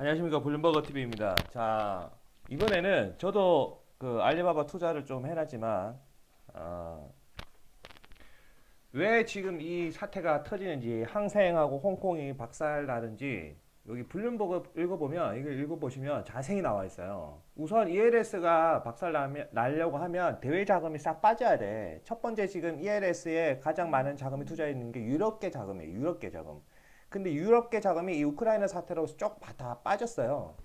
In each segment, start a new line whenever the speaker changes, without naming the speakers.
안녕하십니까 블룸버거 TV입니다. 자 이번에는 저도 그 알리바바 투자를 좀 해놨지만 어, 왜 지금 이 사태가 터지는지 항생하고 홍콩이 박살나는지 여기 블룸버그 읽어보면 이걸 읽어보시면 자세히 나와 있어요. 우선 ELS가 박살나면 날려고 하면 대외 자금이 싹 빠져야 돼. 첫 번째 지금 ELS에 가장 많은 자금이 투자해 있는 게 유럽계 자금이에요. 유럽계 자금. 근데 유럽계 자금이 이 우크라이나 사태로 쭉 다 빠졌어요.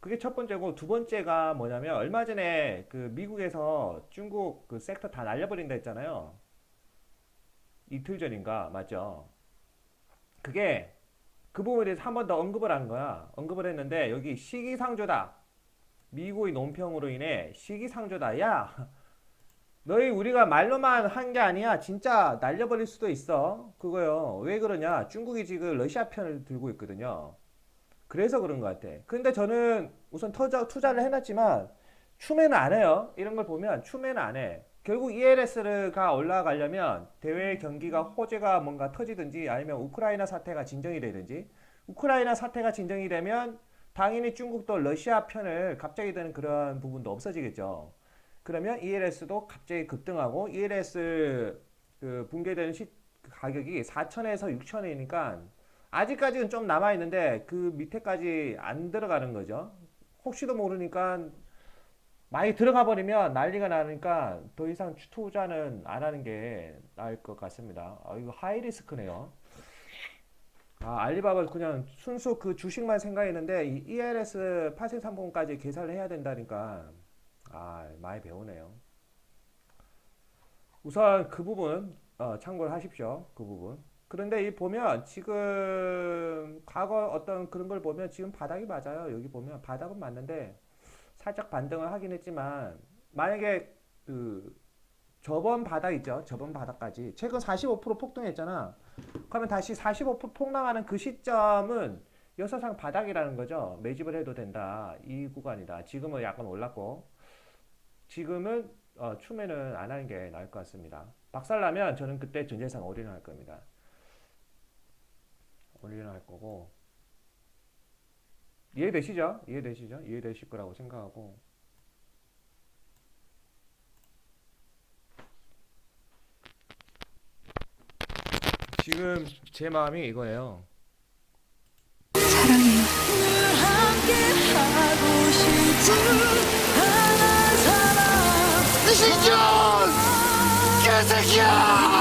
그게 첫 번째고 두 번째가 뭐냐면 얼마 전에 그 미국에서 중국 그 섹터 다 날려버린다 했잖아요. 이틀 전인가 맞죠? 그게 그 부분에 대해서 한 번 더 언급을 한 거야. 언급을 했는데 여기 시기상조다. 미국의 논평으로 인해 시기상조다. 야, 너희 우리가 말로만 한 게 아니야. 진짜 날려버릴 수도 있어. 그거요. 왜 그러냐? 중국이 지금 러시아 편을 들고 있거든요. 그래서 그런 것 같아. 근데 저는 우선 투자, 투자를 해놨지만 추매는 안 해요. 이런 걸 보면 추매는 안 해. 결국 ELS가 올라가려면 대외 경기가 호재가 뭔가 터지든지 아니면 우크라이나 사태가 진정이 되든지 우크라이나 사태가 진정이 되면 당연히 중국도 러시아 편을 갑자기 드는 그런 부분도 없어지겠죠. 그러면 ELS도 갑자기 급등하고 ELS 그 붕괴되는 시, 가격이 4천에서 6천이니까 아직까지는 좀 남아 있는데 그 밑에까지 안 들어가는 거죠. 혹시도 모르니까 많이 들어가 버리면 난리가 나니까 더 이상 투자는 안 하는 게 나을 것 같습니다. 아, 이거 하이 리스크네요. 아, 알리바바 그냥 순수 그 주식만 생각했는데 이 ELS 8430까지 계산을 해야 된다니까 아, 많이 배우네요. 우선 그 부분 어, 참고를 하십시오. 그 부분. 그런데 이 보면 지금 과거 어떤 그런 걸 보면 지금 바닥이 맞아요. 여기 보면 바닥은 맞는데 살짝 반등을 하긴 했지만 만약에 그 저번 바닥 있죠. 저번 바닥까지 최근 45% 폭등했잖아. 그러면 다시 45% 폭락하는 그 시점은 여서상 바닥이라는 거죠. 매집을 해도 된다. 이 구간이다. 지금은 약간 올랐고 지금은 어, 추매는 안 하는 게 나을 것 같습니다. 박살나면 저는 그때 전재산 올인을 할 겁니다. 올인을 할 거고 이해되시죠? 이해되시죠? 이해되실 거라고 생각하고 지금 제 마음이 이거예요.
이 신준 개새끼야!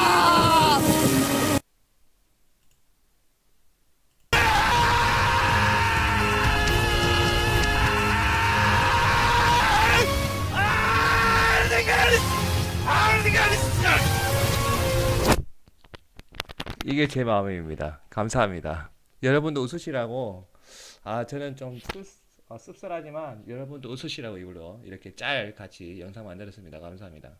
이게 제 마음입니다. 감사합니다. 여러분도 웃으시라고 아 저는 좀 씁쓸하지만 여러분도 웃으시라고 이걸로 이렇게 짤 같이 영상 만들었습니다. 감사합니다.